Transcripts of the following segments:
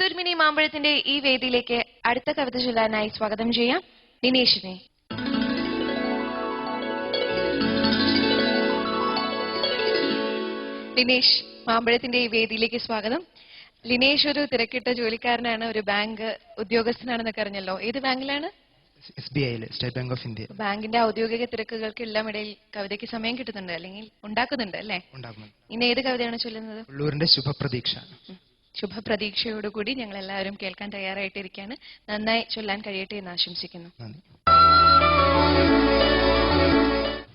തുരുമിനി മാമ്പഴത്തിന്റെ ഈ വേദിയിലേക്ക് അടുത്ത കവിത ചൊല്ലാനായി സ്വാഗതം ചെയ്യാം. ദിനേശിനെ. ലിനേഷ് മാമ്പഴത്തിന്റെ ഈ വേദിയിലേക്ക് സ്വാഗതം. ലിനേഷ് ഒരു തിരക്കിട്ട ജോലിക്കാരനാണ് ഒരു ബാങ്ക് ഉദ്യോഗസ്ഥനാണെന്നൊക്കെ അറിഞ്ഞല്ലോ. ഏത് ബാങ്കിലാണ്? എസ് ബി ഐയിൽ സ്റ്റേറ്റ് ബാങ്ക് ഓഫ് ഇന്ത്യ. ബാങ്കിന്റെ ഔദ്യോഗിക തിരക്കുകൾക്ക് എല്ലാം ഇടയിൽ കവിതയ്ക്ക് സമയം കിട്ടുന്നുണ്ട് അല്ലെങ്കിൽ ഉണ്ടാക്കുന്നുണ്ട് അല്ലേ? ഉണ്ടാകുന്നത് ഇന്ന് ഏത് കവിതയാണ് ചൊല്ലുന്നത്? ഉള്ളൂരിന്റെ ശുഭപ്രതീക്ഷ. ശുഭപ്രതീക്ഷയോടുകൂടി ഞങ്ങൾ എല്ലാവരും കേൾക്കാൻ തയ്യാറായിട്ടിരിക്കുകയാണ്. നന്നായി ചൊല്ലാൻ കഴിയട്ടെ എന്ന് ആശംസിക്കുന്നു.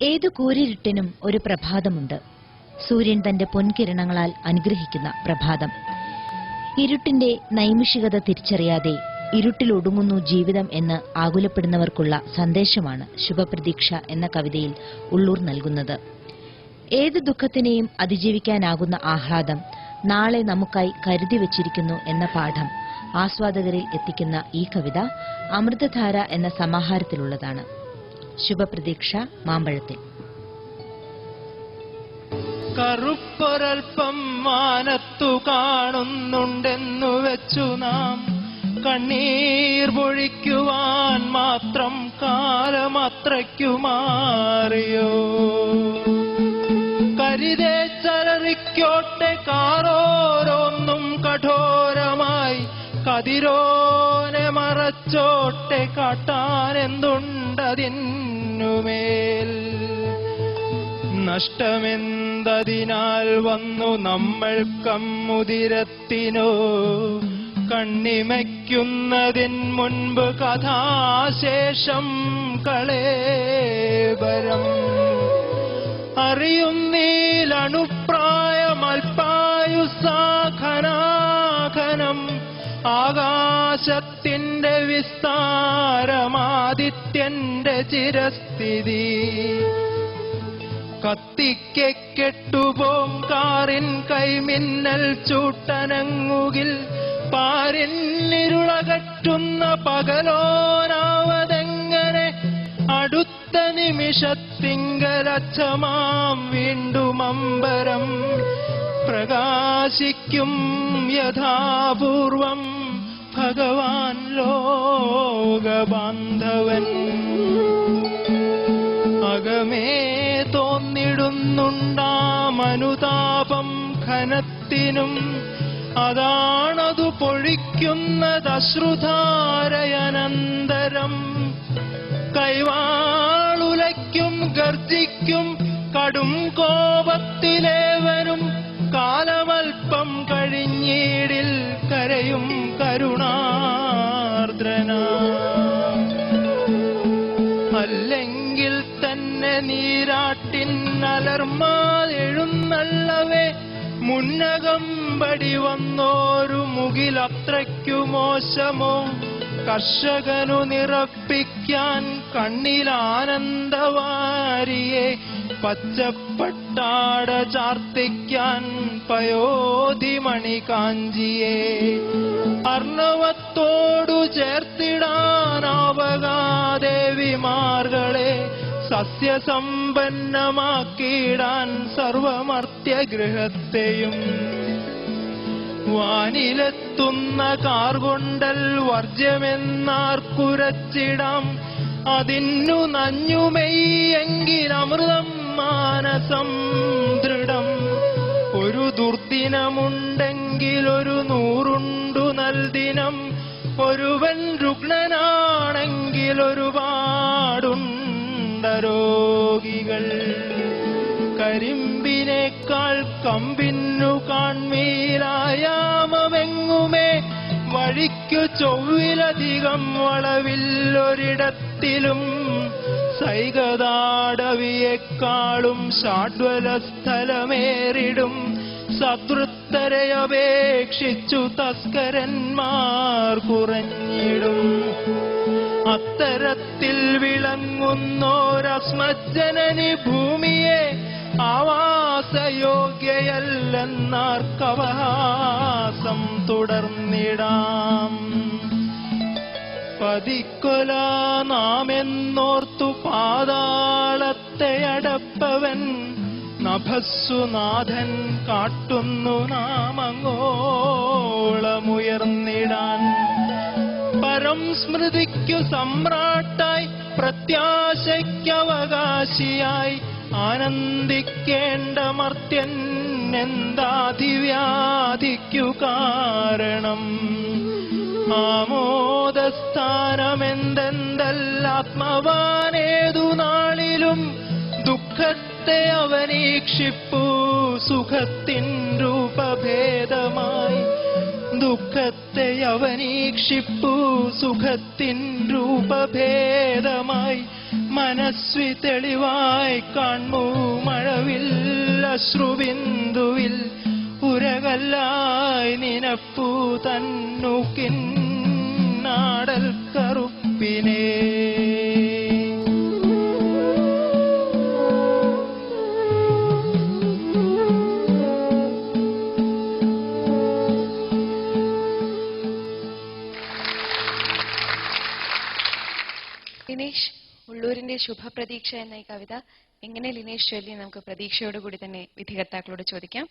ഏത് ഏതു കൂരിരുട്ടിനും ഒരു പ്രഭാതമുണ്ട്. സൂര്യൻ തന്റെ പൊൻകിരണങ്ങളാൽ അനുഗ്രഹിക്കുന്ന പ്രഭാതം. ഇരുട്ടിന്റെ നൈമിഷികത തിരിച്ചറിയാതെ ഇരുട്ടിലൊടുങ്ങുന്നു ജീവിതം എന്ന് ആകുലപ്പെടുന്നവർക്കുള്ള സന്ദേശമാണ് ശുഭപ്രതീക്ഷ എന്ന കവിതയിൽ ഉള്ളൂർ നൽകുന്നത്. ഏത് ദുഃഖത്തിനെയും അതിജീവിക്കാനാകുന്ന ആഹ്ലാദം നാളെ നമുക്കായി കരുതി വച്ചിരിക്കുന്നു എന്ന പാഠം ആസ്വാദകരിൽ എത്തിക്കുന്ന ഈ കവിത അമൃതധാര എന്ന സമാഹാരത്തിലുള്ളതാണ്. ശുഭപ്രതീക്ഷ മാമ്പഴത്തിൽ. കറുപ്പൊരൽപ്പം മാനത്തു കാണുന്നുണ്ടെന്നു വെച്ചു നാം. കണ്ണീർ പൊഴിക്കുവാൻ മാത്രം കാലമത്രയ്ക്കു മാറിയോ. കരിതേ ചലറിക്കോട്ടെ കാറോരോന്നും കഠോരമായി. കതിരോനെ മറച്ചോട്ടെ കാട്ടാനെന്തുണ്ടതിന്നുമേൽ. നഷ്ടമെന്തതിനാൽ വന്നു നമ്മൾ കമ്മുതിരത്തിനോ? കണ്ണിമയ്ക്കുന്നതിൻ മുൻപ് കഥാശേഷം കളേബരം. അറിയുന്നീലണുപ്രായമൽപായുസാഖനാഖനം ആകാശത്തിന്റെ വിസ്താരമാദിത്യന്റെ ചിരസ്ഥിതി. കത്തിക്കെട്ടുപോം കാറിൻ കൈമിന്നൽ ചൂട്ടനങ്ങുകിൽ. പാരിൻ നിരുളകറ്റുന്ന അടുത്ത നിമിഷത്തിങ്കലച്ചമാം വീണ്ടും അമ്പരം പ്രകാശിക്കും യഥാപൂർവം ഭഗവാൻ ലോകബാന്ധവൻ. അകമേ തോന്നിടുന്നുണ്ടാമനുതാപം ഖനത്തിനും അതാണതു പൊഴിക്കുന്നത് അശ്രുധാരയനന്തരം കൈവാളുലയ്ക്കും ഗർജിക്കും കടും കോപത്തിലേവനും കാലമൽപ്പം കഴിഞ്ഞീടിൽ കരയും കരുണാർദ്രന. അല്ലെങ്കിൽ തന്നെ നീരാട്ടിൻ അലർമാതെഴുന്നള്ളവേ മുന്നകമ്പടി വന്നോരു മുകിലത്രയ്ക്കു മോശമോ? കർഷകനു നിറപ്പിക്കാൻ കണ്ണിലാനന്ദവാരിയെ പച്ചപ്പട്ടാട ചാർത്തിക്കാൻ പയോധിമണി കാഞ്ചിയെ അർണവത്തോടു ചേർത്തിടാനാവകാദേവിമാർകളെ സസ്യസമ്പന്നമാക്കിയിടാൻ സർവമർത്യഗൃഹത്തെയും വാനിലെത്തുന്ന കാർ കൊണ്ടൽ വർജ്യമെന്നാർക്കുരച്ചിടാം. അതിന്നു നഞ്ഞുമെയ്യെങ്കിൽ അമൃതം മാനസം ദൃഢം. ഒരു ദുർദിനമുണ്ടെങ്കിൽ ഒരു നൂറുണ്ടു നൽദിനം. ഒരുവൻ രുഗ്ണനാണെങ്കിൽ ഒരുപാടുണ്ട രോഗികൾ കരിമ്പിനേക്കാൾ കമ്പിന്നു കാൺമീരായാമെങ്ങുമേ വഴിക്കു ചൊവ്വിലധികം വളവില്ലൊരിടത്തിലും സൈകതാടവിയെക്കാളും ഷാഡ്വല സ്ഥലമേറിടും സതൃത്തരെ അപേക്ഷിച്ചു തസ്കരന്മാർ കുറഞ്ഞിടും. അത്തരത്തിൽ വിളങ്ങുന്നോരസ്മജ്ജനനി ഭൂമിയെ ആവാസയോഗ്യയല്ലെന്നാർക്കവഹാസം തുടർന്നിടാം. പതിക്കൊല നാമെന്നോർത്തു പാതാളത്തെ അടപ്പവൻ നഭസ്സുനാഥൻ കാട്ടുന്നു നാമങ്ങോളമുയർന്നിടാൻ. പരം സ്മൃതിക്കു സമ്രാട്ടായി പ്രത്യാശയ്ക്കവകാശിയായി ആനന്ദിക്കേണ്ട മർത്യൻ എന്താധിവ്യാധിക്കു കാരണം? ആമോദസ്ഥാനമെന്തെന്തല്ലാത്മവാനേതു നാളിലും ദുഃഖത്തെ അവനീക്ഷിപ്പു സുഖത്തിൻ രൂപഭേദമായി. ദുഃഖത്തെ അവനീക്ഷിപ്പു സുഖത്തിൻ രൂപഭേദമായി. മനസ്വി തെളിവായി കാൺമൂ അശ്രുബിന്ദുവിൽ ഉരകല്ലായി നിനപ്പു തന്നുക്കിൻ നാടൽ കറുപ്പിനെ. ഉള്ളൂരിന്റെ ശുഭപ്രതീക്ഷ എന്ന ഈ കവിത എങ്ങനെ ലിനേഷ് ചൊല്ലി നമുക്ക് പ്രതീക്ഷയോടുകൂടി തന്നെ വിധികർത്താക്കളോട് ചോദിക്കാം.